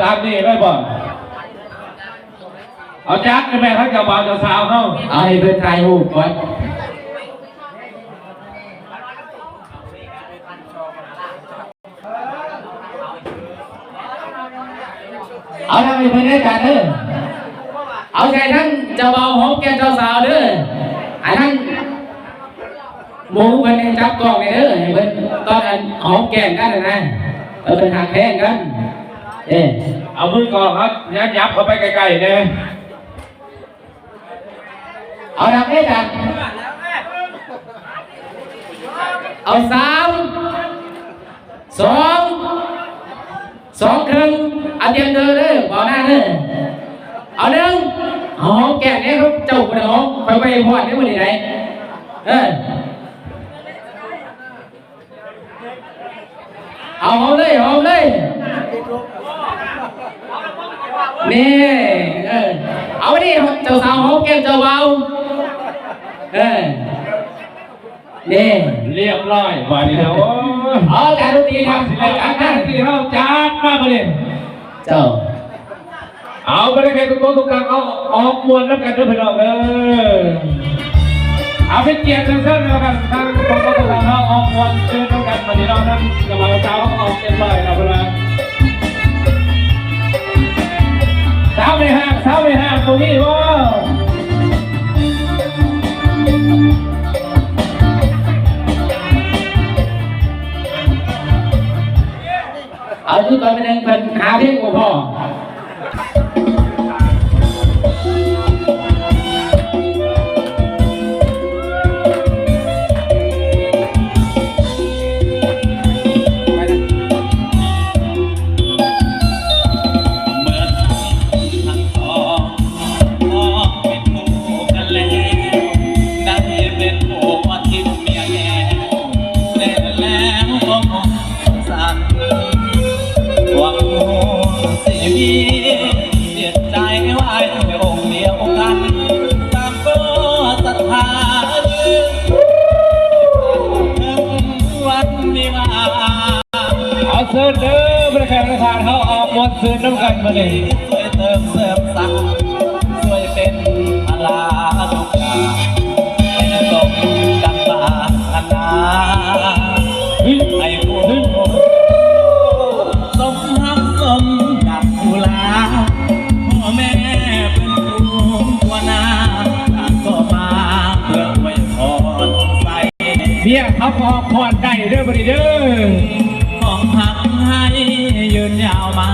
ตามนี่ได้บ่เอาจักแม่ทั้งเจ้าบ่าจ้าสาวเขาเอาให้เพื่อนถ่ายรูปก่อนเอาทำให้เพื่อนได้กันเด้อเอาใจทั้งเจ้าบ่าหอมแก้มเจ้าสาวเด้อไอ้ทั้งหมูเพิ่นให้จับกล้องเลยเด้อให้เพิ่อนตอนอันหอมแก้มกันนะนะเออเป็นหักแพงกัน เอ้เอามือก่อนครับยับยับเข้าไปใกลๆเนี่ยเอาดังได้ดังเอาสามสองสองครึ่งเอาเตรียมเดินเลยเอาหน้าเลยเอาหนึ่งหอมแก้มเนี่ยครับเจ้าคนหอมคอยไปพอดได้วันไหนเออ เอาหอมเลยหอมเลยนี่เออเอาไปดิเจ้าสาวหอมแก้มเจ้าเบาเออนี่เรียบร้อยมาดีแล้วโอ้ยเอาการดนตรีมาทำสิไปแล้วกัอันนนะนั้นที่เราจัดมาบ่เนี่ยเจ้า เอาไปเลยใครตุ้งตุ้งกลางเอาออกมวนแล้วกันด้วยพี่น้องเออเอาเป็นเกียรติสั้นๆแล้วกันทางตุ้ง เอาชุดตอนเป็นเป็นหาเพลงบ่พอ เสียใจไว้องค์เดียวกันตามก็ศรัทธาถึงวันวิวาเอาเสื้อเด้อประธานประธานเขาออกมดซื้อน้ำกันมาเลยช่วยเติมเสริมสักช่วยเป็นพลา มียเขาพอพอดได้เด้อบริเด้อของพักให้ยืนยาวมา